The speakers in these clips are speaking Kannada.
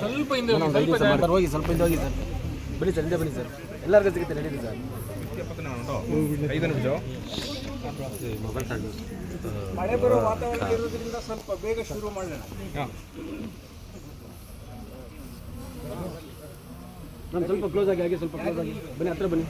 ಸ್ವಲ್ಪ ಹೋಗಿ ಸ್ವಲ್ಪ ಹಿಂದೆ ಹೋಗಿ ಸರ್ ಬನ್ನಿ ಸರ್ ಹಿಂದೆ ಬನ್ನಿ ಸರ್ ಎಲ್ಲರಿಗೂ ಸಿಗುತ್ತೆ ನಡೀರಿ ಸರ್ ಐದು ನಿಮಿಷ ಮಳೆ ಬರೋ ವಾತಾವರಣ ಇರೋದ್ರಿಂದ ಸ್ವಲ್ಪ ಬೇಗ ಶುರು ಮಾಡೋಣ ನಾನು ಸ್ವಲ್ಪ ಕ್ಲೋಸ್ ಆಗಿ ಹಾಗೆ ಸ್ವಲ್ಪ ಕ್ಲೋಸ್ ಆಗಿ. ಬನ್ನಿ ಹತ್ರ ಬನ್ನಿ.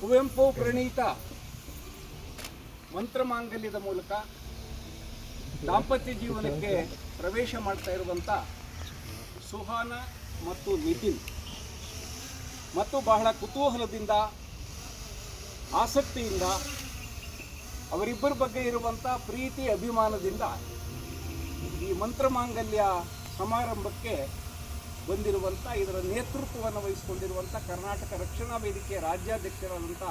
ಕುವೆಂಪು ಪ್ರಣೀತ ಮಂತ್ರಮಾಂಗಲ್ಯದ ಮೂಲಕ ದಾಂಪತ್ಯ ಜೀವನಕ್ಕೆ ಪ್ರವೇಶ ಮಾಡ್ತಾ ಇರುವಂಥ ಸುಹಾನ ಮತ್ತು ನಿತಿನ್. ಮತ್ತು ಬಹಳ ಕುತೂಹಲದಿಂದ, ಆಸಕ್ತಿಯಿಂದ, ಅವರಿಬ್ಬರ ಬಗ್ಗೆ ಇರುವಂಥ ಪ್ರೀತಿ, ಅಭಿಮಾನದಿಂದ ಈ ಮಂತ್ರಮಾಂಗಲ್ಯ ಸಮಾರಂಭಕ್ಕೆ ಬಂದಿರುವಂಥ ಇದರ ನೇತೃತ್ವವನ್ನು ವಹಿಸಿಕೊಂಡಿರುವಂಥ ಕರ್ನಾಟಕ ರಕ್ಷಣಾ ವೇದಿಕೆಯ ರಾಜ್ಯಾಧ್ಯಕ್ಷರಾದಂಥ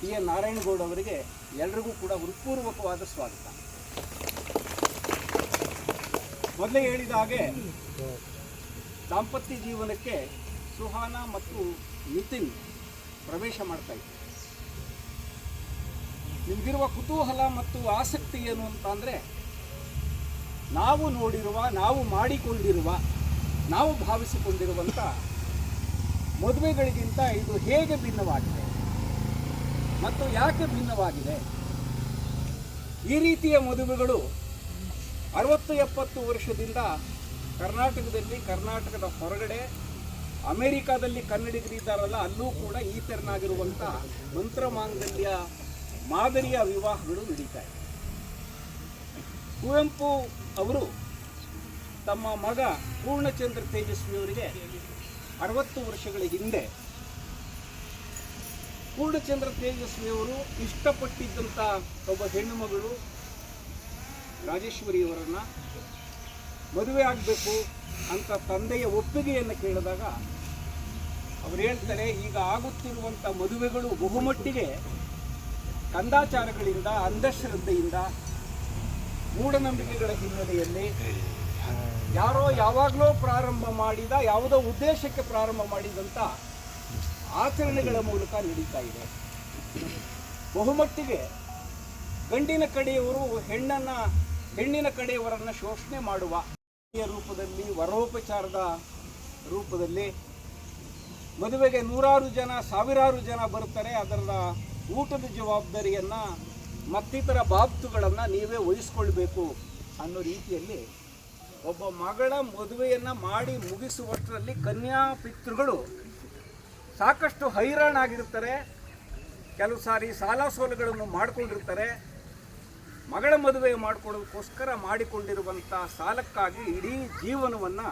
ಟಿ. ಎನ್. ನಾರಾಯಣಗೌಡ ಅವರಿಗೆ ಎಲ್ರಿಗೂ ಕೂಡ ಹೃತ್ಪೂರ್ವಕವಾದ ಸ್ವಾಗತ. ಮೊದಲೇ ಹೇಳಿದ ಹಾಗೆ ದಾಂಪತ್ಯ ಜೀವನಕ್ಕೆ ಸುಹಾನ ಮತ್ತು ನಿತಿನ್ ಪ್ರವೇಶ ಮಾಡ್ತಾ ಇದ್ದಾರೆ ನಿಮಗಿರುವ ಕುತೂಹಲ ಮತ್ತು ಆಸಕ್ತಿ ಏನು ಅಂತ ಅಂದರೆ, ನಾವು ನೋಡಿರುವ, ನಾವು ಮಾಡಿಕೊಂಡಿರುವ, ನಾವು ಭಾವಿಸಿಕೊಂಡಿರುವಂಥ ಮದುವೆಗಳಿಗಿಂತ ಇದು ಹೇಗೆ ಭಿನ್ನವಾಗಿದೆ ಮತ್ತು ಯಾಕೆ ಭಿನ್ನವಾಗಿದೆ? ಈ ರೀತಿಯ ಮದುವೆಗಳು ಅರವತ್ತು ಎಪ್ಪತ್ತು ವರ್ಷದಿಂದ ಕರ್ನಾಟಕದಲ್ಲಿ, ಕರ್ನಾಟಕದ ಹೊರಗಡೆ, ಅಮೆರಿಕಾದಲ್ಲಿ ಕನ್ನಡಿಗರಿದ್ದಾರಲ್ಲ ಅಲ್ಲೂ ಕೂಡ ಈ ತೆರನಾಗಿರುವಂಥ ಮಂತ್ರಮಾಂಗಲ್ಯ ಮಾದರಿಯ ವಿವಾಹಗಳು ನಡೀತಾ ಇದೆ. ಕುವೆಂಪು ಅವರು ತಮ್ಮ ಮಗ ಪೂರ್ಣಚಂದ್ರ ತೇಜಸ್ವಿಯವರಿಗೆ ಅರವತ್ತು ವರ್ಷಗಳ ಹಿಂದೆ ಪೂರ್ಣಚಂದ್ರ ತೇಜಸ್ವಿಯವರು ಇಷ್ಟಪಟ್ಟಿದ್ದಂಥ ಒಬ್ಬ ಹೆಣ್ಣು ಮಗಳು ರಾಜೇಶ್ವರಿಯವರನ್ನು ಮದುವೆ ಆಗಬೇಕು ಅಂತ ತಂದೆಯ ಒಪ್ಪಿಗೆಯನ್ನು ಕೇಳಿದಾಗ ಅವ್ರು ಹೇಳ್ತಾರೆ, ಈಗ ಆಗುತ್ತಿರುವಂಥ ಮದುವೆಗಳು ಬಹುಮಟ್ಟಿಗೆ ಕಂದಾಚಾರಗಳಿಂದ, ಅಂಧಶ್ರದ್ಧೆಯಿಂದ, ಮೂಢನಂಬಿಕೆಗಳ ಹಿನ್ನೆಲೆಯಲ್ಲಿ ಯಾರೋ ಯಾವಾಗಲೋ ಪ್ರಾರಂಭ ಮಾಡಿದ, ಯಾವುದೋ ಉದ್ದೇಶಕ್ಕೆ ಪ್ರಾರಂಭ ಮಾಡಿದಂಥ ಆಚರಣೆಗಳ ಮೂಲಕ ನಡೀತಾ ಇದೆ. ಬಹುಮಟ್ಟಿಗೆ ಗಂಡಿನ ಕಡೆಯವರು ಹೆಣ್ಣನ್ನು, ಹೆಣ್ಣಿನ ಕಡೆಯವರನ್ನು ಶೋಷಣೆ ಮಾಡುವ ರೂಪದಲ್ಲಿ, ವರೋಪಚಾರದ ರೂಪದಲ್ಲಿ ಮದುವೆಗೆ ನೂರಾರು ಜನ, ಸಾವಿರಾರು ಜನ ಬರ್ತಾರೆ ಅದರ ಊಟದ ಜವಾಬ್ದಾರಿಯನ್ನು ಮತ್ತಿತರ ಬಾಬ್ತುಗಳನ್ನು ನೀವೇ ವಹಿಸ್ಕೊಳ್ಬೇಕು ಅನ್ನೋ ರೀತಿಯಲ್ಲಿ ಒಬ್ಬ ಮಗಳ ಮದುವೆಯನ್ನು ಮಾಡಿ ಮುಗಿಸುವಷ್ಟರಲ್ಲಿ ಕನ್ಯಾ ಪಿತೃಗಳು ಸಾಕಷ್ಟು ಹೈರಾಣಾಗಿರ್ತಾರೆ ಕೆಲವು ಸಾರಿ ಸಾಲ ಸೋಲುಗಳನ್ನು ಮಾಡಿಕೊಂಡಿರ್ತಾರೆ ಮಗಳ ಮದುವೆ ಮಾಡಿಕೊಡೋದಕ್ಕೋಸ್ಕರ ಮಾಡಿಕೊಂಡಿರುವಂಥ ಸಾಲಕ್ಕಾಗಿ ಇಡೀ ಜೀವನವನ್ನು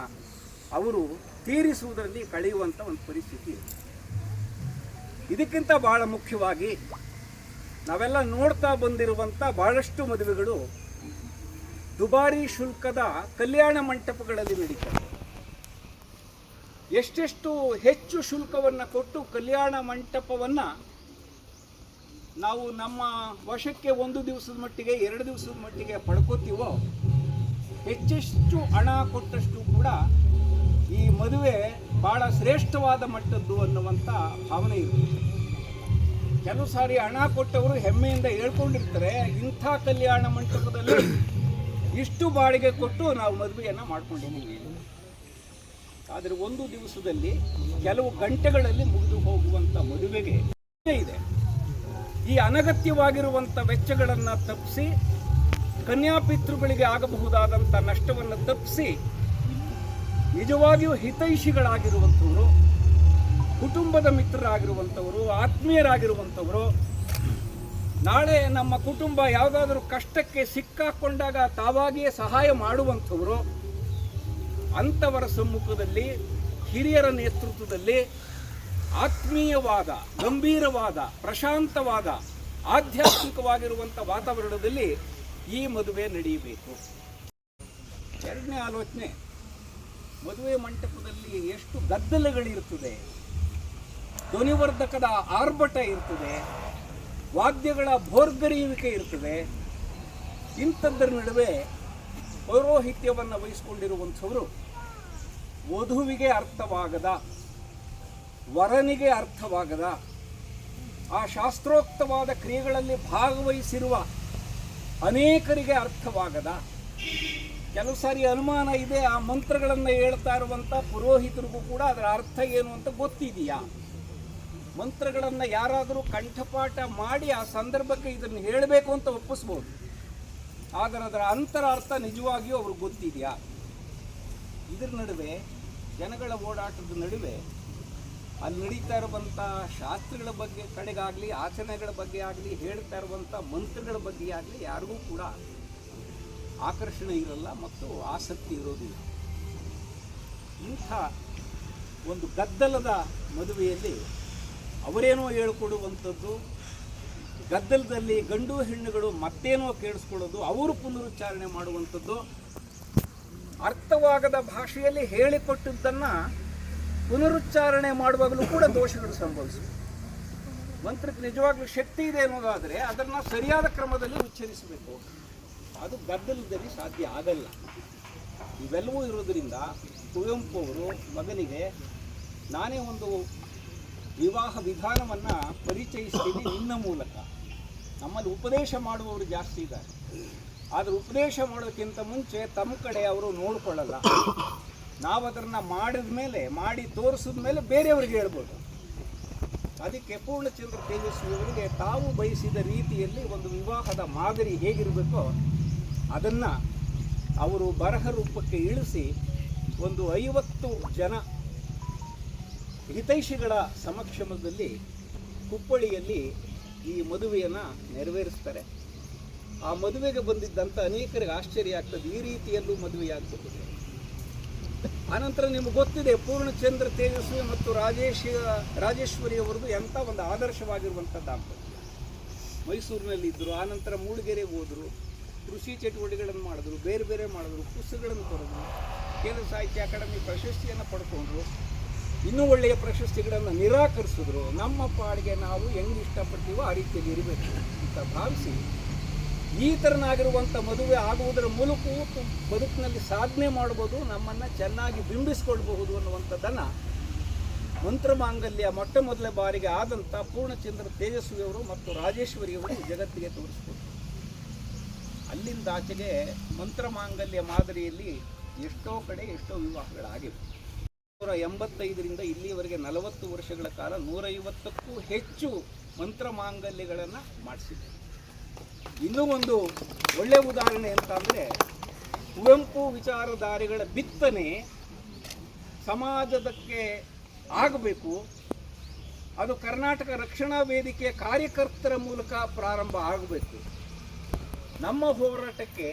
ಅವರು ತೀರಿಸುವುದರಲ್ಲಿ ಕಳೆಯುವಂಥ ಒಂದು ಪರಿಸ್ಥಿತಿ ಇದೆ. ಇದಕ್ಕಿಂತ ಬಹಳ ಮುಖ್ಯವಾಗಿ ನಾವೆಲ್ಲ ನೋಡ್ತಾ ಬಂದಿರುವಂಥ ಬಹಳಷ್ಟು ಮದುವೆಗಳು ದುಬಾರಿ ಶುಲ್ಕದ ಕಲ್ಯಾಣ ಮಂಟಪಗಳಲ್ಲಿ ನಡೀತವೆ ಎಷ್ಟೆಷ್ಟು ಹೆಚ್ಚು ಶುಲ್ಕವನ್ನು ಕೊಟ್ಟು ಕಲ್ಯಾಣ ಮಂಟಪವನ್ನು ನಾವು ನಮ್ಮ ವಶಕ್ಕೆ ಒಂದು ದಿವಸದ ಮಟ್ಟಿಗೆ, ಎರಡು ದಿವಸದ ಮಟ್ಟಿಗೆ ಪಡ್ಕೋತೀವೋ, ಹೆಚ್ಚೆಷ್ಟು ಹಣ ಕೊಟ್ಟಷ್ಟು ಕೂಡ ಈ ಮದುವೆ ಭಾಳ ಶ್ರೇಷ್ಠವಾದ ಮಟ್ಟದ್ದು ಅನ್ನುವಂಥ ಭಾವನೆ ಇರುತ್ತೆ. ಕೆಲವು ಸಾರಿ ಹಣ ಕೊಟ್ಟವರು ಹೆಮ್ಮೆಯಿಂದ ಹೇಳ್ಕೊಂಡಿರ್ತಾರೆ, ಇಂಥ ಕಲ್ಯಾಣ ಮಂಟಪದಲ್ಲಿ ಇಷ್ಟು ಬಾಡಿಗೆ ಕೊಟ್ಟು ನಾವು ಮದುವೆಯನ್ನು ಮಾಡ್ಕೊಂಡಿದ್ದೀವಿ. ಆದರೆ ಒಂದು ದಿವಸದಲ್ಲಿ ಕೆಲವು ಗಂಟೆಗಳಲ್ಲಿ ಮುಗಿದು ಹೋಗುವಂಥ ಮದುವೆಗೆ ಇದೆ. ಈ ಅನಗತ್ಯವಾಗಿರುವಂಥ ವೆಚ್ಚಗಳನ್ನು ತಪ್ಪಿಸಿ ಕನ್ಯಾಪಿತೃಗಳಿಗೆ ಆಗಬಹುದಾದಂಥ ನಷ್ಟವನ್ನು ತಪ್ಪಿಸಿ ನಿಜವಾಗಿಯೂ ಹಿತೈಷಿಗಳಾಗಿರುವಂಥವರು, ಕುಟುಂಬದ ಮಿತ್ರರಾಗಿರುವಂಥವರು, ಆತ್ಮೀಯರಾಗಿರುವಂಥವರು, ನಾಳೆ ನಮ್ಮ ಕುಟುಂಬ ಯಾವುದಾದ್ರೂ ಕಷ್ಟಕ್ಕೆ ಸಿಕ್ಕಾಕೊಂಡಾಗ ತಾವಾಗಿಯೇ ಸಹಾಯ ಮಾಡುವಂಥವರು ಅಂಥವರ ಸಮ್ಮುಖದಲ್ಲಿ, ಹಿರಿಯರ ನೇತೃತ್ವದಲ್ಲಿ ಆತ್ಮೀಯವಾದ, ಗಂಭೀರವಾದ, ಪ್ರಶಾಂತವಾದ ಆಧ್ಯಾತ್ಮಿಕವಾಗಿರುವಂಥ ವಾತಾವರಣದಲ್ಲಿ ಈ ಮದುವೆ ನಡೆಯಬೇಕು. ಎರಡನೇ ಆಲೋಚನೆ, ಮದುವೆ ಮಂಟಪದಲ್ಲಿ ಎಷ್ಟು ಗದ್ದಲಗಳಿರ್ತದೆ, ಧ್ವನಿವರ್ಧಕದ ಆರ್ಭಟ ಇರ್ತದೆ, ವಾದ್ಯಗಳ ಭೋರ್ಗರಿಯುವಿಕೆ ಇರ್ತದೆ, ಇಂಥದ್ದರ ನಡುವೆ ಪೌರೋಹಿತ್ಯವನ್ನು ವಹಿಸಿಕೊಂಡಿರುವಂಥವರು ವಧುವಿಗೆ ಅರ್ಥವಾಗದ ವರನಿಗೆ ಅರ್ಥವಾಗದ. ಆ ಶಾಸ್ತ್ರೋಕ್ತವಾದ ಕ್ರಿಯೆಗಳಲ್ಲಿ ಭಾಗವಹಿಸಿರುವ ಅನೇಕರಿಗೆ ಅರ್ಥವಾಗದ. ಕೆಲವು ಸಾರಿ ಅನುಮಾನ ಇದೆ, ಆ ಮಂತ್ರಗಳನ್ನು ಹೇಳ್ತಾ ಇರುವಂಥ ಪುರೋಹಿತರಿಗೂ ಕೂಡ ಅದರ ಅರ್ಥ ಏನು ಅಂತ ಗೊತ್ತಿದೆಯಾ? ಮಂತ್ರಗಳನ್ನು ಯಾರಾದರೂ ಕಂಠಪಾಠ ಮಾಡಿ ಆ ಸಂದರ್ಭಕ್ಕೆ ಇದನ್ನು ಹೇಳಬೇಕು ಅಂತ ಒಪ್ಪಿಸ್ಬೋದು. ಆದರೆ ಅದರ ಅಂತರ ಅರ್ಥ ನಿಜವಾಗಿಯೂ ಅವ್ರಿಗೆ ಗೊತ್ತಿದೆಯಾ? ಇದರ ನಡುವೆ ಜನಗಳ ಓಡಾಟದ ನಡುವೆ ಅಲ್ಲಿ ನಡೀತಾ ಇರುವಂಥ ಶಾಸ್ತ್ರಗಳ ಬಗ್ಗೆ ಕಡೆಗಾಗಲಿ, ಆಚರಣೆಗಳ ಬಗ್ಗೆ ಆಗಲಿ, ಹೇಳ್ತಾ ಇರುವಂಥ ಮಂತ್ರಗಳ ಬಗ್ಗೆ ಆಗಲಿ ಯಾರಿಗೂ ಕೂಡ ಆಕರ್ಷಣೆ ಇರಲ್ಲ ಮತ್ತು ಆಸಕ್ತಿ ಇರೋದಿಲ್ಲ. ಇಂಥ ಒಂದು ಗದ್ದಲದ ಮದುವೆಯಲ್ಲಿ ಅವರೇನೋ ಹೇಳ್ಕೊಡುವಂಥದ್ದು, ಗದ್ದಲದಲ್ಲಿ ಗಂಡು ಹೆಣ್ಣುಗಳು ಮತ್ತೇನೋ ಕೇಳಿಸ್ಕೊಳ್ಳೋದು, ಅವರು ಪುನರುಚ್ಚಾರಣೆ ಮಾಡುವಂಥದ್ದು, ಅರ್ಥವಾಗದ ಭಾಷೆಯಲ್ಲಿ ಹೇಳಿಕೊಟ್ಟದ್ದನ್ನು ಪುನರುಚ್ಚಾರಣೆ ಮಾಡುವಾಗಲೂ ಕೂಡ ದೋಷಗಳು ಸಂಭವಿಸಿವೆ ಮಂತ್ರಕ್ಕೆ ನಿಜವಾಗ್ಲೂ ಶಕ್ತಿ ಇದೆ ಅನ್ನೋದಾದರೆ ಅದನ್ನು ಸರಿಯಾದ ಕ್ರಮದಲ್ಲಿ ಉಚ್ಚರಿಸಬೇಕು ಅದು ಗದ್ದಲದಲ್ಲಿ ಸಾಧ್ಯ ಆಗಲ್ಲ. ಇವೆಲ್ಲವೂ ಇರೋದರಿಂದ ಕುವೆಂಪು ಅವರು ಮಗನಿಗೆ, ನಾನೇ ಒಂದು ವಿವಾಹ ವಿಧಾನವನ್ನು ಪರಿಚಯಿಸ್ತೀನಿ ನಿನ್ನ ಮೂಲಕ. ನಮ್ಮಲ್ಲಿ ಉಪದೇಶ ಮಾಡುವವರು ಜಾಸ್ತಿ ಇದ್ದಾರೆ. ಆದರೆ ಉಪದೇಶ ಮಾಡೋಕ್ಕಿಂತ ಮುಂಚೆ ತಮ್ಮ ಕಡೆ ಅವರು ನೋಡ್ಕೊಳ್ಳಲ್ಲ. ನಾವು ಅದನ್ನು ಮಾಡಿದ ಮೇಲೆ, ಮಾಡಿ ತೋರಿಸಿದ ಮೇಲೆ ಬೇರೆಯವ್ರಿಗೆ ಹೇಳ್ಬೋದು. ಅದಕ್ಕೆ ಪೂರ್ಣಚಂದ್ರ ತೇಜಸ್ವಿಯವರಿಗೆ ತಾವು ಬಯಸಿದ ರೀತಿಯಲ್ಲಿ ಒಂದು ವಿವಾಹದ ಮಾದರಿ ಹೇಗಿರಬೇಕೋ ಅದನ್ನು ಅವರು ಬರಹ ರೂಪಕ್ಕೆ ಇಳಿಸಿ ಒಂದು ಐವತ್ತು ಜನ ಹಿತೈಷಿಗಳ ಸಮಕ್ಷಮದಲ್ಲಿ ಕುಪ್ಪಳಿಯಲ್ಲಿ ಈ ಮದುವೆಯನ್ನು ನೆರವೇರಿಸ್ತಾರೆ. ಆ ಮದುವೆಗೆ ಬಂದಿದ್ದಂಥ ಅನೇಕರಿಗೆ ಆಶ್ಚರ್ಯ ಆಗ್ತದೆ. ಈ ರೀತಿಯಲ್ಲೂ ಮದುವೆಯಾಗ್ತದೆ. ಆನಂತರ ನಿಮ್ಗೆ ಗೊತ್ತಿದೆ ಪೂರ್ಣಚಂದ್ರ ತೇಜಸ್ವಿ ಮತ್ತು ರಾಜೇಶ ರಾಜೇಶ್ವರಿ ಅವರದು ಎಂಥ ಒಂದು ಆದರ್ಶವಾಗಿರುವಂಥ ದಾಂಪತ್ಯ ಮೈಸೂರಿನಲ್ಲಿ ಇದ್ದರು, ಆನಂತರ ಮೂಡಿಗೆರೆಗೆ ಹೋದರು, ಕೃಷಿ ಚಟುವಟಿಕೆಗಳನ್ನು ಮಾಡಿದ್ರು, ಬೇರೆ ಬೇರೆ ಮಾಡಿದ್ರು, ಪುಸ್ತಕಗಳನ್ನು ಬರೆದ್ರು ಕೇಂದ್ರ ಸಾಹಿತ್ಯ ಅಕಾಡೆಮಿ ಪ್ರಶಸ್ತಿಯನ್ನು ಪಡ್ಕೊಂಡ್ರು, ಇನ್ನೂ ಒಳ್ಳೆಯ ಪ್ರಶಸ್ತಿಗಳನ್ನು ನಿರಾಕರಿಸಿದ್ರು. ನಮ್ಮ ಪಾಡಿಗೆ ನಾವು ಹೆಂಗೆ ಇಷ್ಟಪಡ್ತೀವೋ ಆ ರೀತಿಯಲ್ಲಿ ಇರಬೇಕು ಅಂತ ಭಾವಿಸಿ ಈ ಥರನಾಗಿರುವಂಥ ಮದುವೆ ಆಗುವುದರ ಮೂಲಕವೂ ಬದುಕಿನಲ್ಲಿ ಸಾಧನೆ ಮಾಡ್ಬೋದು, ನಮ್ಮನ್ನು ಚೆನ್ನಾಗಿ ಬಿಂಬಿಸ್ಕೊಳ್ಬಹುದು ಅನ್ನುವಂಥದ್ದನ್ನು ಮಂತ್ರಮಾಂಗಲ್ಯ ಮೊಟ್ಟ ಮೊದಲ ಬಾರಿಗೆ ಆದಂಥ ಪೂರ್ಣಚಂದ್ರ ತೇಜಸ್ವಿಯವರು ಮತ್ತು ರಾಜೇಶ್ವರಿಯವರು ಜಗತ್ತಿಗೆ ತೋರಿಸ್ಕೊಟ್ರು ಅಲ್ಲಿಂದ ಆಚೆಗೆ ಮಂತ್ರಮಾಂಗಲ್ಯ ಮಾದರಿಯಲ್ಲಿ ಎಷ್ಟೋ ಕಡೆ ಎಷ್ಟೋ ವಿವಾಹಗಳಾಗಿವೆ. ನೂರ ಎಂಬತ್ತೈದರಿಂದ ಇಲ್ಲಿವರೆಗೆ ನಲವತ್ತು ವರ್ಷಗಳ ಕಾಲ ನೂರೈವತ್ತಕ್ಕೂ ಹೆಚ್ಚು ಮಂತ್ರಮಾಂಗಲ್ಯಗಳನ್ನು ಮಾಡಿಸಿದೆ ಇನ್ನೂ ಒಂದು ಒಳ್ಳೆಯ ಉದಾಹರಣೆ ಅಂತ ಅಂದರೆ ಕುವೆಂಪು ವಿಚಾರಧಾರೆಗಳ ಬಿತ್ತನೆ ಸಮಾಜದಕ್ಕೆ ಆಗಬೇಕು. ಅದು ಕರ್ನಾಟಕ ರಕ್ಷಣಾ ವೇದಿಕೆಯ ಕಾರ್ಯಕರ್ತರ ಮೂಲಕ ಪ್ರಾರಂಭ ಆಗಬೇಕು. ನಮ್ಮ ಹೋರಾಟಕ್ಕೆ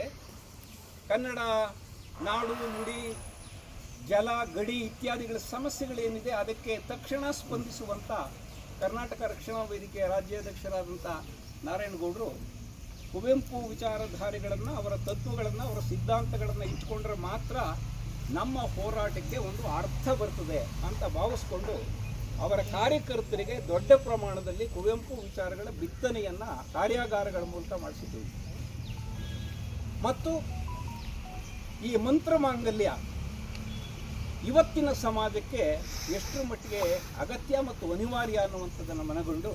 ಕನ್ನಡ, ನಾಡು, ನುಡಿ, ಜಲ, ಗಡಿ ಇತ್ಯಾದಿಗಳ ಸಮಸ್ಯೆಗಳೇನಿದೆ ಅದಕ್ಕೆ ತಕ್ಷಣ ಸ್ಪಂದಿಸುವಂಥ ಕರ್ನಾಟಕ ರಕ್ಷಣಾ ವೇದಿಕೆಯ ರಾಜ್ಯಾಧ್ಯಕ್ಷರಾದಂಥ ನಾರಾಯಣಗೌಡರು ಕುವೆಂಪು ವಿಚಾರಧಾರೆಗಳನ್ನು, ಅವರ ತತ್ವಗಳನ್ನು, ಅವರ ಸಿದ್ಧಾಂತಗಳನ್ನು ಇಟ್ಕೊಂಡ್ರೆ ಮಾತ್ರ ನಮ್ಮ ಹೋರಾಟಕ್ಕೆ ಒಂದು ಅರ್ಥ ಬರ್ತದೆ ಅಂತ ಭಾವಿಸ್ಕೊಂಡು ಅವರ ಕಾರ್ಯಕರ್ತರಿಗೆ ದೊಡ್ಡ ಪ್ರಮಾಣದಲ್ಲಿ ಕುವೆಂಪು ವಿಚಾರಗಳ ಬಿತ್ತನೆಯನ್ನು ಕಾರ್ಯಾಗಾರಗಳ ಮೂಲಕ ಮಾಡಿಸಿದ್ದೀವಿ ಮತ್ತು ಈ ಮಂತ್ರ ಮಾಂಗಲ್ಯ ಇವತ್ತಿನ ಸಮಾಜಕ್ಕೆ ಎಷ್ಟರ ಮಟ್ಟಿಗೆ ಅಗತ್ಯ ಮತ್ತು ಅನಿವಾರ್ಯ ಅನ್ನುವಂಥದ್ದನ್ನು ಮನಗೊಂಡು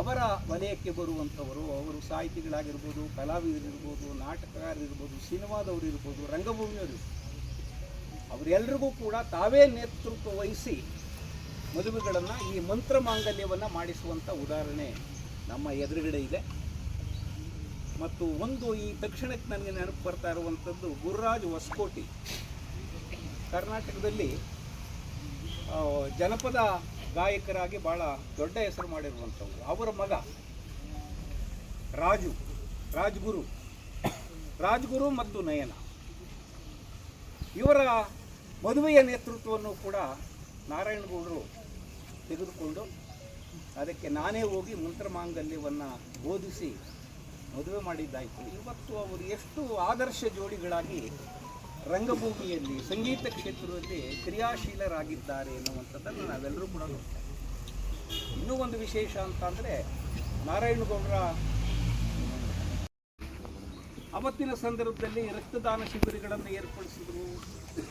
ಅವರ ವಲಯಕ್ಕೆ ಬರುವಂಥವರು, ಅವರು ಸಾಹಿತಿಗಳಾಗಿರ್ಬೋದು, ಕಲಾವಿದರಿರ್ಬೋದು, ನಾಟಕಗಾರರಿರ್ಬೋದು ಸಿನಿಮಾದವರು ಇರ್ಬೋದು ರಂಗಭೂಮಿಯವರು. ಅವರೆಲ್ಲರಿಗೂ ಕೂಡ ತಾವೇ ನೇತೃತ್ವ ವಹಿಸಿ ಮದುವೆಗಳನ್ನು ಈ ಮಂತ್ರ ಮಾಂಗಲ್ಯವನ್ನು ಮಾಡಿಸುವಂಥ ಉದಾಹರಣೆ ನಮ್ಮ ಎದುರುಗಡೆ ಇದೆ ಮತ್ತು ಒಂದು ಈ ತಕ್ಷಣಕ್ಕೆ ನನಗೆ ನೆನಪು ಬರ್ತಾ ಇರುವಂಥದ್ದು ಗುರುರಾಜ್ ಹೊಸಕೋಟಿ ಕರ್ನಾಟಕದಲ್ಲಿ ಜನಪದ ಗಾಯಕರಾಗಿ ಭಾಳ ದೊಡ್ಡ ಹೆಸರು ಮಾಡಿರುವಂಥವ್ರು. ಅವರ ಮಗ ರಾಜು, ರಾಜ್ಗುರು ರಾಜ್ಗುರು ಮತ್ತು ನಯನ. ಇವರ ಮದುವೆಯ ನೇತೃತ್ವವನ್ನು ಕೂಡ ನಾರಾಯಣಗೌಡರು ತೆಗೆದುಕೊಂಡು ಅದಕ್ಕೆ ನಾನೇ ಹೋಗಿ ಮಂತ್ರಮಾಂಗಲ್ಯವನ್ನು ಬೋಧಿಸಿ ಮದುವೆ ಮಾಡಿದ್ದಾಯಿತು. ಇವತ್ತು ಅವರು ಎಷ್ಟು ಆದರ್ಶ ಜೋಡಿಗಳಾಗಿ ರಂಗಭೂಮಿಯಲ್ಲಿ ಸಂಗೀತ ಕ್ಷೇತ್ರದಲ್ಲಿ ಕ್ರಿಯಾಶೀಲರಾಗಿದ್ದಾರೆ ಎನ್ನುವಂಥದ್ದನ್ನು ನಾವೆಲ್ಲರೂ ಕೂಡ ನೋಡ್ತೇವೆ. ಇನ್ನೂ ಒಂದು ವಿಶೇಷ ಅಂತ ಅಂದರೆ ನಾರಾಯಣಗೌಡರ ಅವತ್ತಿನ ಸಂದರ್ಭದಲ್ಲಿ ರಕ್ತದಾನ ಶಿಬಿರಗಳನ್ನು ಏರ್ಪಡಿಸಿದ್ರು.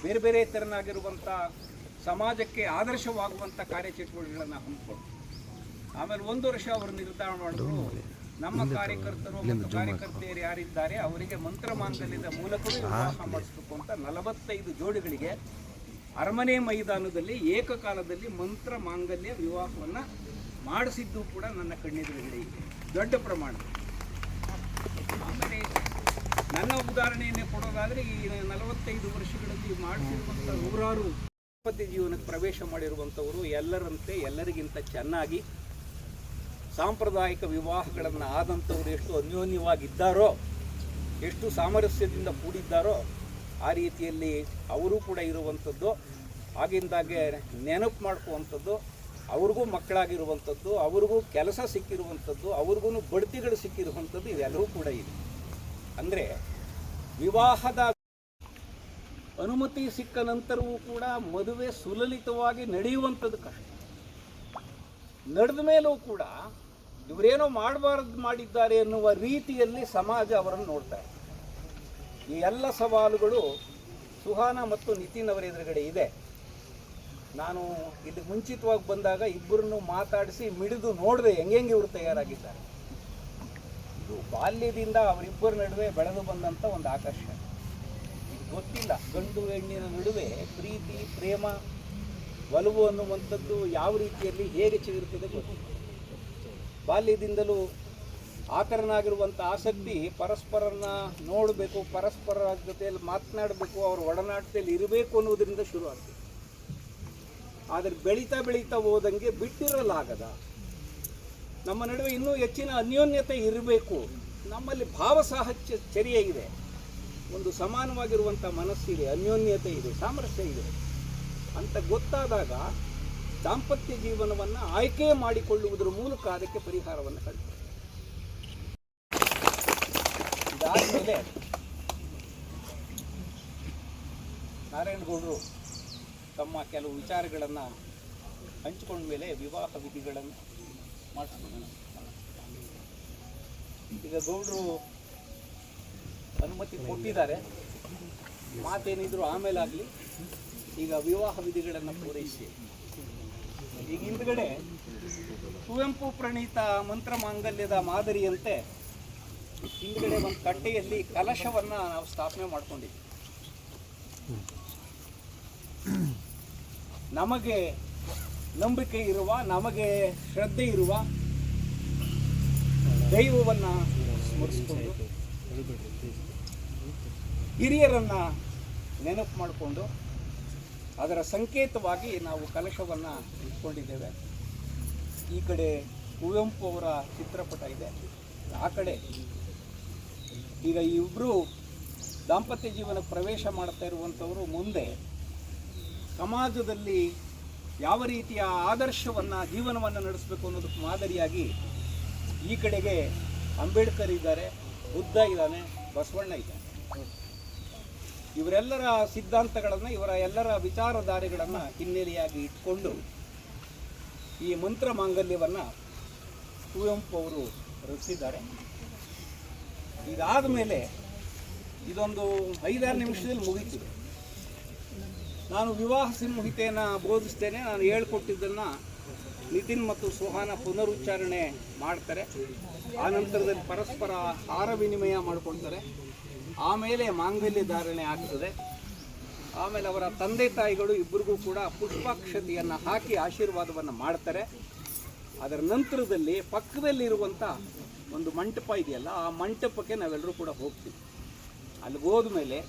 ಬೇರೆ ಬೇರೆ ತೆರನಾಗಿರುವಂಥ ಸಮಾಜಕ್ಕೆ ಆದರ್ಶವಾಗುವಂಥ ಕಾರ್ಯಚಟುವಟಿಕೆಗಳನ್ನು ಹಮ್ಮಿಕೊಂಡು ಆಮೇಲೆ ಒಂದು ವರ್ಷ ಅವರು ನಿರ್ಧಾರ ಮಾಡಿದ್ರು ನಮ್ಮ ಕಾರ್ಯಕರ್ತರು ಮತ್ತು ಕಾರ್ಯಕರ್ತೆಯರು ಯಾರಿದ್ದಾರೆ ಅವರಿಗೆ ಮಂತ್ರ ಮಾಂಗಲ್ಯದ ಮೂಲಕವೇ ವಿವಾಹ ಮಾಡಿಸಬೇಕು ಅಂತ ನಲವತ್ತೈದು ಜೋಡಿಗಳಿಗೆ ಅರಮನೆ ಮೈದಾನದಲ್ಲಿ ಏಕಕಾಲದಲ್ಲಿ ಮಂತ್ರ ಮಾಂಗಲ್ಯ ವಿವಾಹವನ್ನು ಮಾಡಿಸಿದ್ದು ಕೂಡ ನನ್ನ ಕಣ್ಣೆದುರುಗಡೆ ಇದೆ. ದೊಡ್ಡ ಪ್ರಮಾಣ. ಆಮೇಲೆ ನನ್ನ ಉದಾಹರಣೆಯನ್ನೇ ಕೊಡೋದಾದರೆ ಈ ನಲವತ್ತೈದು ವರ್ಷಗಳಲ್ಲಿ ಮಾಡಿಸಿರುವಂಥ ನೂರಾರು ಜೀವನಕ್ಕೆ ಪ್ರವೇಶ ಮಾಡಿರುವಂಥವರು ಎಲ್ಲರಂತೆ ಎಲ್ಲರಿಗಿಂತ ಚೆನ್ನಾಗಿ ಸಾಂಪ್ರದಾಯಿಕ ವಿವಾಹಗಳನ್ನು ಆದಂಥವ್ರು ಎಷ್ಟು ಅನ್ಯೋನ್ಯವಾಗಿದ್ದಾರೋ, ಎಷ್ಟು ಸಾಮರಸ್ಯದಿಂದ ಕೂಡಿದ್ದಾರೋ, ಆ ರೀತಿಯಲ್ಲಿ ಅವರು ಕೂಡ ಇರುವಂಥದ್ದು. ಆಗಿಂದಾಗೆ ನೆನಪು ಮಾಡ್ಕುವಂಥದ್ದು, ಅವ್ರಿಗೂ ಮಕ್ಕಳಾಗಿರುವಂಥದ್ದು, ಅವ್ರಿಗೂ ಕೆಲಸ ಸಿಕ್ಕಿರುವಂಥದ್ದು ಅವ್ರಿಗೂ ಬಡ್ತಿಗಳು ಸಿಕ್ಕಿರುವಂಥದ್ದು ಇವೆಲ್ಲವೂ ಕೂಡ ಇದೆ. ಅಂದರೆ ವಿವಾಹದ ಅನುಮತಿ ಸಿಕ್ಕ ನಂತರವೂ ಕೂಡ ಮದುವೆ ಸುಲಲಿತವಾಗಿ ನಡೆಯುವಂಥದ್ದು ಕಷ್ಟ. ನಡೆದ ಮೇಲೂ ಕೂಡ ಇವರೇನೋ ಮಾಡಬಾರ್ದು ಮಾಡಿದ್ದಾರೆ ಎನ್ನುವ ರೀತಿಯಲ್ಲಿ ಸಮಾಜ ಅವರನ್ನು ನೋಡ್ತಾ ಇದೆ. ಈ ಎಲ್ಲ ಸವಾಲುಗಳು ಸುಹಾನ ಮತ್ತು ನಿತಿನ್ ಅವರ ಎದುರುಗಡೆ ಇದೆ. ನಾನು ಇಲ್ಲಿ ಮುಂಚಿತವಾಗಿ ಬಂದಾಗ ಇಬ್ಬರನ್ನು ಮಾತಾಡಿಸಿ ಮಿಡಿದು ನೋಡಿದೆ ಹೆಂಗೆಂಗೆ ಇವರು ತಯಾರಾಗಿದ್ದಾರೆ. ಇದು ಬಾಲ್ಯದಿಂದ ಅವರಿಬ್ಬರ ನಡುವೆ ಬೆಳೆದು ಬಂದಂಥ ಒಂದು ಆಕರ್ಷಣೆ. ಇದು ಗೊತ್ತಿಲ್ಲ. ಗಂಡು ಹೆಣ್ಣಿನ ನಡುವೆ ಪ್ರೀತಿ, ಪ್ರೇಮ, ಒಲವು ಅನ್ನುವಂಥದ್ದು ಯಾವ ರೀತಿಯಲ್ಲಿ ಹೇಗೆ ಚಿಗುರುತ್ತದೆ ಗೊತ್ತಿಲ್ಲ. ಬಾಲ್ಯದಿಂದಲೂ ಆಕರನಾಗಿರುವಂಥ ಆಸಕ್ತಿ ಪರಸ್ಪರನ ನೋಡಬೇಕು, ಪರಸ್ಪರ ಜೊತೆಯಲ್ಲಿ ಮಾತನಾಡಬೇಕು, ಅವ್ರ ಒಡನಾಟದಲ್ಲಿ ಇರಬೇಕು ಅನ್ನೋದರಿಂದ ಶುರು ಆಗ್ತದೆ. ಆದರೆ ಬೆಳೀತಾ ಬೆಳೀತಾ ಹೋದಂಗೆ ಬಿಟ್ಟಿರಲಾಗದ. ನಮ್ಮ ನಡುವೆ ಇನ್ನೂ ಹೆಚ್ಚಿನ ಅನ್ಯೋನ್ಯತೆ ಇರಬೇಕು. ನಮ್ಮಲ್ಲಿ ಭಾವ ಸಾಹಚ್ಯ ಚರ್ಯ ಇದೆ. ಒಂದು ಸಮಾನವಾಗಿರುವಂಥ ಮನಸ್ಸಿದೆ, ಅನ್ಯೋನ್ಯತೆ ಇದೆ, ಸಾಮರಸ್ಯ ಇದೆ. ಅಂತ ಗೊತ್ತಾದಾಗ ದಾಂಪತ್ಯ ಜೀವನವನ್ನು ಆಯ್ಕೆ ಮಾಡಿಕೊಳ್ಳುವುದರ ಮೂಲಕ ಅದಕ್ಕೆ ಪರಿಹಾರವನ್ನು ಕಂಡು ನಾರಾಯಣಗೌಡರು ತಮ್ಮ ಕೆಲವು ವಿಚಾರಗಳನ್ನು ಹಂಚಿಕೊಂಡ ಮೇಲೆ ವಿವಾಹ ವಿಧಿಗಳನ್ನು ಮಾಡಿಸ್ಕೊಂಡು ಈಗ ಗೌಡರು ಅನುಮತಿ ಕೊಟ್ಟಿದ್ದಾರೆ. ಮಾತೇನಿದ್ರು ಆಮೇಲೆ ಆಗಲಿ ಈಗ ವಿವಾಹ ವಿಧಿಗಳನ್ನು ಪೂರೈಸಿ. ಈಗ ಹಿಂದ್ಗಡೆ ಕುವೆಂಪು ಪ್ರಣೀತ ಮಂತ್ರ ಮಾಂಗಲ್ಯದ ಮಾದರಿಯಂತೆ ಹಿಂದ್ಗಡೆ ಒಂದು ಕಟ್ಟೆಯಲ್ಲಿ ಕಲಶವನ್ನು ನಾವು ಸ್ಥಾಪನೆ ಮಾಡ್ಕೊಂಡಿದ್ವಿ. ನಮಗೆ ನಂಬಿಕೆ ಇರುವ, ನಮಗೆ ಶ್ರದ್ಧೆ ಇರುವ ದೈವವನ್ನು ಸ್ಮರಿಸಿಕೊಂಡು ಹಿರಿಯರನ್ನು ನೆನಪು ಮಾಡಿಕೊಂಡು ಅದರ ಸಂಕೇತವಾಗಿ ನಾವು ಕಲಶವನ್ನು ಇಟ್ಕೊಂಡಿದ್ದೇವೆ. ಈ ಕಡೆ ಕುವೆಂಪು ಅವರ ಚಿತ್ರಪಟ ಇದೆ. ಆ ಕಡೆ ಈಗ ಇಬ್ಬರು ದಾಂಪತ್ಯ ಜೀವನ ಪ್ರವೇಶ ಮಾಡ್ತಾ ಇರುವಂಥವರು ಮುಂದೆ ಸಮಾಜದಲ್ಲಿ ಯಾವ ರೀತಿಯ ಆದರ್ಶವನ್ನು, ಜೀವನವನ್ನು ನಡೆಸಬೇಕು ಅನ್ನೋದಕ್ಕೆ ಮಾದರಿಯಾಗಿ ಈ ಕಡೆಗೆ ಅಂಬೇಡ್ಕರ್ ಇದ್ದಾರೆ, ಬುದ್ಧ ಇದ್ದಾನೆ, ಬಸವಣ್ಣ ಇದ್ದಾನೆ. ಇವರೆಲ್ಲರ ಸಿದ್ಧಾಂತಗಳನ್ನು, ಇವರ ಎಲ್ಲರ ವಿಚಾರಧಾರೆಗಳನ್ನು ಹಿನ್ನೆಲೆಯಾಗಿ ಇಟ್ಕೊಂಡು ಈ ಮಂತ್ರ ಮಾಂಗಲ್ಯವನ್ನು ಕುವೆಂಪು ಅವರು ರಚಿಸಿದ್ದಾರೆ. ಇದಾದ ಮೇಲೆ ಇದೊಂದು ಐದಾರು ನಿಮಿಷದಲ್ಲಿ ಮುಗೀತಿದೆ ನಾನು ವಿವಾಹ ಸಂಹಿತೆಯನ್ನು ಬೋಧಿಸ್ತೇನೆ. ನಾನು ಹೇಳ್ಕೊಟ್ಟಿದ್ದನ್ನು ನಿತಿನ್ ಮತ್ತು ಸುಹಾನ ಪುನರುಚ್ಚಾರಣೆ ಮಾಡ್ತಾರೆ. ಆ ನಂತರದಲ್ಲಿ ಪರಸ್ಪರ ಹಾರ ವಿನಿಮಯ ಮಾಡ್ಕೊಳ್ತಾರೆ. ಆಮೇಲೆ ಮಾಂಗಲ್ಯ ಧಾರಣೆ ಆಗ್ತದೆ. ಆಮೇಲೆ ಅವರ ತಂದೆ ತಾಯಿಗಳು ಇಬ್ಬರಿಗೂ ಕೂಡ ಪುಷ್ಪಾಕ್ಷತೆಯನ್ನು ಹಾಕಿ ಆಶೀರ್ವಾದವನ್ನು ಮಾಡ್ತಾರೆ. ಅದರ ನಂತರದಲ್ಲಿ ಪಕ್ಕದಲ್ಲಿರುವಂಥ ಒಂದು ಮಂಟಪ ಇದೆಯಲ್ಲ, ಆ ಮಂಟಪಕ್ಕೆ ನಾವೆಲ್ಲರೂ ಕೂಡ ಹೋಗ್ತೀವಿ. ಅಲ್ಲಿಗೆ ಹೋದ್ಮೇಲೆ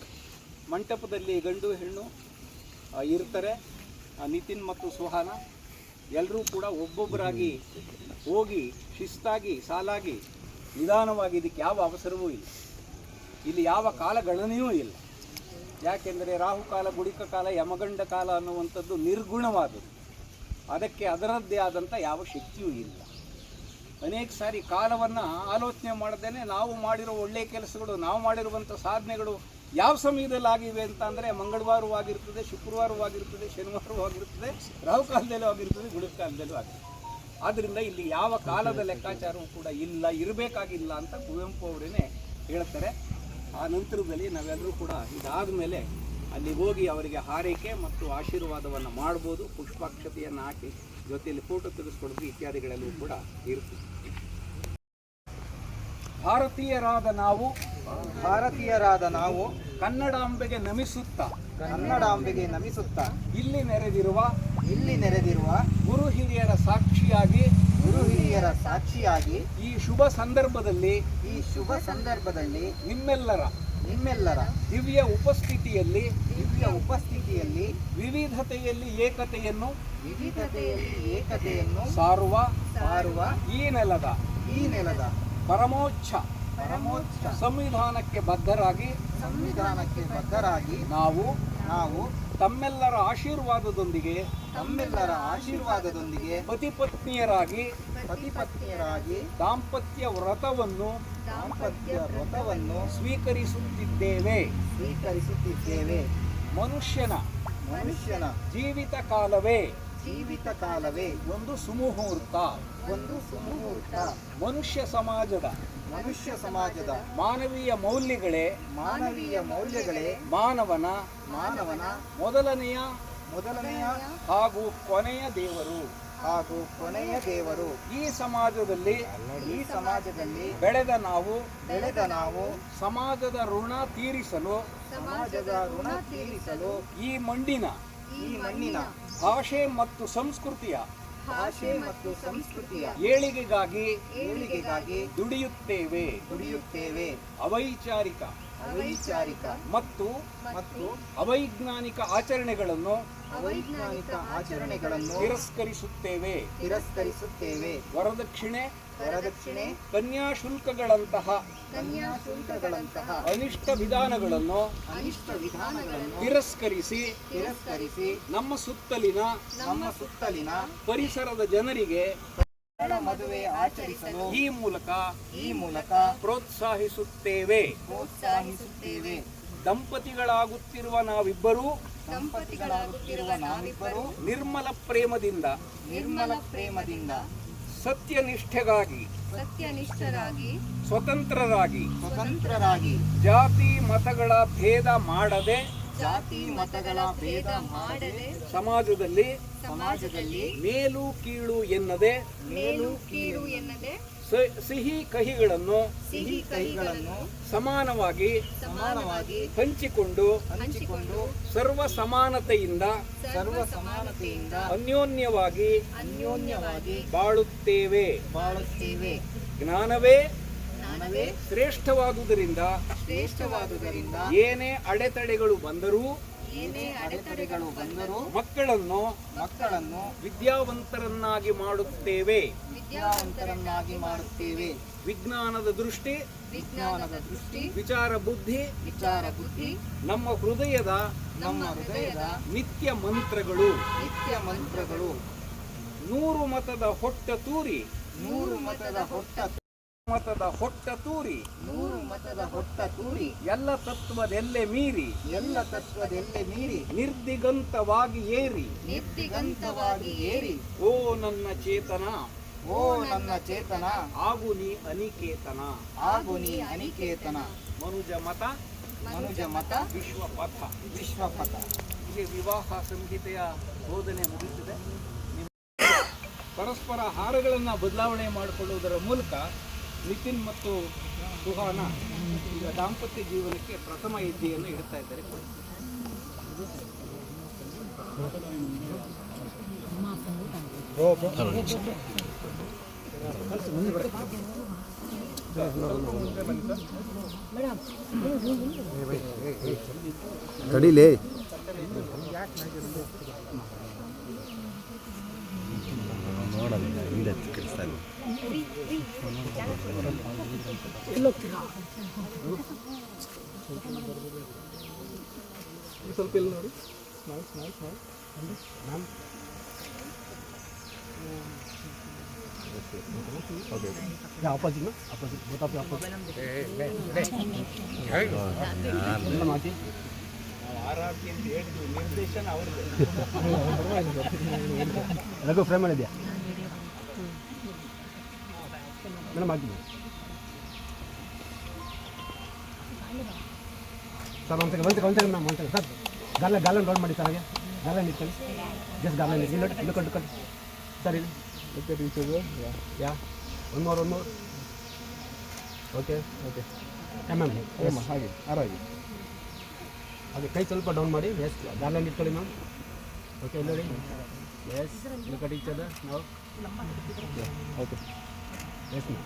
ಮಂಟಪದಲ್ಲಿ ಗಂಡು, ಹೆಣ್ಣು ಇರ್ತಾರೆ. ನಿತಿನ್ ಮತ್ತು ಸುಹಾನ ಎಲ್ಲರೂ ಕೂಡ ಒಬ್ಬೊಬ್ಬರಾಗಿ ಹೋಗಿ ಶಿಸ್ತಾಗಿ ಸಾಲಾಗಿ ನಿಧಾನವಾಗಿ ಇದಕ್ಕೆ ಯಾವ ಅವಸರವೂ ಇಲ್ಲ. ಇಲ್ಲಿ ಯಾವ ಕಾಲಗಣನೆಯೂ ಇಲ್ಲ. ಯಾಕೆಂದರೆ ರಾಹುಕಾಲ ಗುಡಿಕ ಕಾಲ, ಯಮಗಂಡ ಕಾಲ ಅನ್ನುವಂಥದ್ದು ನಿರ್ಗುಣವಾದದ್ದು. ಅದಕ್ಕೆ ಅದರದ್ದೇ ಆದಂಥ ಯಾವ ಶಕ್ತಿಯೂ ಇಲ್ಲ. ಅನೇಕ ಸಾರಿ ಕಾಲವನ್ನು ಆಲೋಚನೆ ಮಾಡದೇನೆ ನಾವು ಮಾಡಿರೋ ಒಳ್ಳೆಯ ಕೆಲಸಗಳು, ನಾವು ಮಾಡಿರುವಂಥ ಸಾಧನೆಗಳು ಯಾವ ಸಮಯದಲ್ಲಿ ಆಗಿವೆ ಅಂತ ಅಂದರೆ ಮಂಗಳವಾರವೂ ಆಗಿರ್ತದೆ, ಶುಕ್ರವಾರವೂ ಆಗಿರ್ತದೆ, ಶನಿವಾರವೂ ಆಗಿರ್ತದೆ, ರಾಹು ಕಾಲದಲ್ಲೂ ಆಗಿರ್ತದೆ, ಗುಡಿಕ ಕಾಲದಲ್ಲೂ ಆಗಿರ್ತದೆ. ಆದ್ದರಿಂದ ಇಲ್ಲಿ ಯಾವ ಕಾಲದ ಲೆಕ್ಕಾಚಾರವೂ ಕೂಡ ಇಲ್ಲ, ಇರಬೇಕಾಗಿಲ್ಲ ಅಂತ ಕುವೆಂಪು ಅವರೇ ಹೇಳ್ತಾರೆ. ಆ ನಂತರದಲ್ಲಿ ನಾವೆಲ್ಲರೂ ಕೂಡ ಇದಾದ ಮೇಲೆ ಅಲ್ಲಿ ಹೋಗಿ ಅವರಿಗೆ ಹಾರೈಕೆ ಮತ್ತು ಆಶೀರ್ವಾದವನ್ನು ಮಾಡ್ಬೋದು ಪುಷ್ಪಾಕ್ಷತೆಯನ್ನು ಹಾಕಿ ಜೊತೆಯಲ್ಲಿ ಫೋಟೋ ತೆಗೆಸ್ಕೊಡೋದು ಇತ್ಯಾದಿಗಳಲ್ಲೂ ಕೂಡ ಇರುತ್ತೆ. ಭಾರತೀಯರಾದ ನಾವು ಭಾರತೀಯರಾದ ನಾವು ಕನ್ನಡಾಂಬೆಗೆ ನಮಿಸುತ್ತಾ. ಕನ್ನಡಾಂಬೆಗೆ ನಮಿಸುತ್ತಾ. ಇಲ್ಲಿ ನೆರೆದಿರುವ ಇಲ್ಲಿ ನೆರೆದಿರುವ ಗುರು ಹಿರಿಯರ ಸಾಕ್ಷಿಯಾಗಿ ಗುರು ಹಿರಿಯರ ಸಾಕ್ಷಿಯಾಗಿ ಈ ಶುಭ ಸಂದರ್ಭದಲ್ಲಿ ಈ ಶುಭ ಸಂದರ್ಭದಲ್ಲಿ ನಿಮ್ಮೆಲ್ಲರ ನಿಮ್ಮೆಲ್ಲರ ದಿವ್ಯ ಉಪಸ್ಥಿತಿಯಲ್ಲಿ ದಿವ್ಯ ಉಪಸ್ಥಿತಿಯಲ್ಲಿ ವಿವಿಧತೆಯಲ್ಲಿ ಏಕತೆಯನ್ನು ವಿವಿಧತೆಯಲ್ಲಿ ಏಕತೆಯನ್ನು ಸಾರುವ ಸಾರುವ ಈ ನೆಲದ ಈ ನೆಲದ ಪರಮೋಚ್ಚ ಪರಮೋಚ್ಚ ಸಂವಿಧಾನಕ್ಕೆ ಬದ್ಧರಾಗಿ ಸಂವಿಧಾನಕ್ಕೆ ಬದ್ಧರಾಗಿ ನಾವು ನಾವು ತಮ್ಮೆಲ್ಲರ ಆಶೀರ್ವಾದದೊಂದಿಗೆ ತಮ್ಮೆಲ್ಲರ ಆಶೀರ್ವಾದದೊಂದಿಗೆ ಪತಿಪತ್ನಿಯರಾಗಿ ಪತಿಪತ್ನಿಯರಾಗಿ ದಾಂಪತ್ಯ ವ್ರತವನ್ನು ದಾಂಪತ್ಯ ವ್ರತವನ್ನು ಸ್ವೀಕರಿಸುತ್ತಿದ್ದೇವೆ. ಸ್ವೀಕರಿಸುತ್ತಿದ್ದೇವೆ. ಮನುಷ್ಯನ ಮನುಷ್ಯನ ಜೀವಿತ ಕಾಲವೇ ಜೀವಿತ ಕಾಲವೇ ಒಂದು ಸುಮುಹೂರ್ತ. ಒಂದು ಸುಮುಹೂರ್ತ. ಮನುಷ್ಯ ಸಮಾಜದ ಮನುಷ್ಯ ಸಮಾಜದ ಮಾನವೀಯ ಮೌಲ್ಯಗಳೇ ಮಾನವೀಯ ಮೌಲ್ಯಗಳೇ ಮಾನವನ ಮಾನವನ ಮೊದಲನೆಯ ಮೊದಲನೆಯ ಹಾಗೂ ಕೊನೆಯ ದೇವರು. ಹಾಗೂ ಕೊನೆಯ ದೇವರು. ಈ ಸಮಾಜದಲ್ಲಿ ಈ ಸಮಾಜದಲ್ಲಿ ಬೆಳೆದ ನಾವು ಬೆಳೆದ ನಾವು ಸಮಾಜದ ಋಣ ತೀರಿಸಲು ಸಮಾಜದ ಋಣ ತೀರಿಸಲು ಈ ಮಣ್ಣಿನ ಈ ಮಣ್ಣಿನ ಭಾಷೆ ಮತ್ತು ಸಂಸ್ಕೃತಿಯ ಭಾಷೆ ಮತ್ತು ಸಂಸ್ಕೃತಿಯ ಏಳಿಗೆಗಾಗಿ ಏಳಿಗೆಗಾಗಿ ದುಡಿಯುತ್ತೇವೆ. ದುಡಿಯುತ್ತೇವೆ. ಅವೈಚಾರಿಕ ಅವೈಚಾರಿಕ ಮತ್ತು ಮತ್ತು ಅವೈಜ್ಞಾನಿಕ ಆಚರಣೆಗಳನ್ನು ಅವೈಜ್ಞಾನಿಕ ಆಚರಣೆಗಳನ್ನು ತಿರಸ್ಕರಿಸುತ್ತೇವೆ. ತಿರಸ್ಕರಿಸುತ್ತೇವೆ. ವರದಕ್ಷಿಣೆ ವರದಕ್ಷಿಣೆ ಕನ್ಯಾ ಶುಲ್ಕಗಳಂತಹಾ ಅನಿಷ್ಟ ವಿಧಾನಗಳನ್ನು ಅನಿಷ್ಟ ವಿಧಾನಗಳನ್ನು ತಿರಸ್ಕರಿಸಿ ತಿರಸ್ಕರಿಸಿ ನಮ್ಮ ಸುತ್ತಲಿನ ನಮ್ಮ ಸುತ್ತಲಿನ ಪರಿಸರದ ಜನರಿಗೆ ಮದುವೆ ಆಚರಿಸಲು ಈ ಮೂಲಕ ಈ ಮೂಲಕ ಪ್ರೋತ್ಸಾಹಿಸುತ್ತೇವೆ. ಪ್ರೋತ್ಸಾಹಿಸುತ್ತೇವೆ. ದಂಪತಿಗಳಾಗುತ್ತಿರುವ ನಾವಿಬ್ಬರೂ ದಂಪತಿಗಳಾಗುತ್ತಿರುವ ನಾವಿಬ್ಬರು ನಿರ್ಮಲ ಪ್ರೇಮದಿಂದ ನಿರ್ಮಲ ಪ್ರೇಮದಿಂದ ಸತ್ಯನಿಷ್ಠೆಗಾಗಿ ಸತ್ಯನಿಷ್ಠರಾಗಿ ಸ್ವತಂತ್ರರಾಗಿ ಸ್ವತಂತ್ರರಾಗಿ ಜಾತಿ ಮತಗಳ ಭೇದ ಮಾಡದೆ ಜಾತಿ ಮತಗಳ ಭೇದ ಮಾಡದೆ ಸಮಾಜದಲ್ಲಿ ಸಮಾಜದಲ್ಲಿ ಮೇಲು ಕೀಳು ಎನ್ನದೆ ಮೇಲು ಕೀಳು ಎನ್ನದೆ ಸಿಹಿ ಕಹಿಗಳನ್ನು ಸಿಹಿ ಕಹಿಗಳನ್ನು ಸಮಾನವಾಗಿ ಸಮಾನವಾಗಿ ಹಂಚಿಕೊಂಡು ಹಂಚಿಕೊಂಡು ಸರ್ವ ಸಮಾನತೆಯಿಂದ ಸರ್ವ ಸಮಾನತೆಯಿಂದ ಅನ್ಯೋನ್ಯವಾಗಿ ಅನ್ಯೋನ್ಯವಾಗಿ ಬಾಳುತ್ತೇವೆ. ಬಾಳುತ್ತೇವೆ. ಜ್ಞಾನವೇ ಜ್ಞಾನವೇ ಶ್ರೇಷ್ಠವಾದುದರಿಂದ ಶ್ರೇಷ್ಠವಾದುದರಿಂದ ಏನೇ ಅಡೆತಡೆಗಳು ಬಂದರೂ ಏನೇ ಅಡೆತಡೆಗಳು ಬಂದರೂ ಮಕ್ಕಳನ್ನು ಮಕ್ಕಳನ್ನು ವಿದ್ಯಾವಂತರನ್ನಾಗಿ ಮಾಡುತ್ತೇವೆ. ವಿದ್ಯಾವಂತರನ್ನಾಗಿ ಮಾಡುತ್ತೇವೆ. ವಿಜ್ಞಾನದ ದೃಷ್ಟಿ ವಿಜ್ಞಾನದ ದೃಷ್ಟಿ ವಿಚಾರ ಬುದ್ಧಿ ವಿಚಾರ ಬುದ್ಧಿ ನಮ್ಮ ಹೃದಯದ ನಮ್ಮ ಹೃದಯದ ನಿತ್ಯ ಮಂತ್ರಗಳು. ನಿತ್ಯ ಮಂತ್ರಗಳು. ನೂರು ಮತದ ಹೊಟ್ಟ ತೂರಿ ನೂರು ಮತದ ಹೊಟ್ಟ ಮತದ ಹೊಟ್ಟ ತೂರಿ. ನೂರು ಮತದ ಹೊಟ್ಟ ತೂರಿ. ಎಲ್ಲ ತತ್ವದೆಲ್ಲೆ ಮೀರಿ. ಎಲ್ಲ ತತ್ವದೆಲ್ಲೆ ಮೀರಿ. ನಿರ್ದಿಗಂತವಾಗಿ ಏರಿ. ನಿರ್ದಿಗಂತವಾಗಿ ಏರಿ. ಓ ನನ್ನ ಚೇತನ. ಓ ನನ್ನ ಚೇತನ. ಆಗು ನೀ ಅನಿಕೇತನ. ಆಗು ನೀ ಅನಿಕೇತನ. ಮನುಜ ಮತ. ಮನುಜ ಮತ. ವಿಶ್ವಪಥ. ವಿಶ್ವಪಥ. ಹೀಗೆ ವಿವಾಹ ಸಂಹಿತೆಯ ಬೋಧನೆ ಮುಗಿಸಿದೆ ನಿಮ್ಮ ಪರಸ್ಪರ ಹಾರಗಳನ್ನು ಬದಲಾವಣೆ ಮಾಡಿಕೊಳ್ಳುವುದರ ಮೂಲಕ ನಿತಿನ್ ಮತ್ತು ಸುಹಾನ ಈಗ ದಾಂಪತ್ಯ ಜೀವನಕ್ಕೆ ಪ್ರಥಮ ಹೆಜ್ಜೆಯನ್ನು ಇಡ್ತಾ ಇದ್ದಾರೆ. ತಡಿಲೇ. ನೋಡಲ್ಲ ಇಲ್ಲ ಇಲ್ಲ ಸ್ವಲ್ಪ ಇಲ್ಲಿ ನೋಡಿ ಓಕೆ ಯಾ, ಅಪ್ಪಾಜಿ ಆಪೋಸಿಟ್ ಗೊತ್ತಪ್ಪ ಅಪ್ಪಾಜಿ ಎಲ್ಲ ಮಾತಿ ಹೇಳ್ತೀವಿ ನಿರ್ದೇಶನ ಅವ್ರದ್ದು ರಘು ಫ್ರೈ ಮಾಡಿದ್ಯಾ? ಮೇಡಮ್ ಹಾಕಿದ್ದೆ ಸರ್ ಒಂದು ಸೆಕೆಂಡ್ ಒಂದು ಸೆಕೆಂಡ್ ಮೇಡಮ್ ಒಂದು second sir garland garland round ಮಾಡಿ ಸರ್ ಹಾಗೆ ಗಾರ್ಲನ್ ಇಟ್ಕೊಳ್ಳಿ ಜಸ್ಟ್ ಗಾರ್ಲನ್ ಇಟ್ಟು ಇಲ್ಲ ಇಲ್ಲ ಕಟ್ಟು ಕಟ್ಟು ಸರ್ ಇಲ್ಲಿ okay teacher yeah one more one more okay okay ma'am ma'am ಹಾಗೆ ಆರಾಗಿ ಹಾಗೆ ಕೈ ಸ್ವಲ್ಪ ಡೌನ್ ಮಾಡಿ ಎಸ್ ಗಾರ್ಲನ್ ಇಟ್ಕೊಳ್ಳಿ ಮ್ಯಾಮ್ ಓಕೆ ಇಲ್ಲ ನೋಡಿ yes look at each other now okay Yes ma'am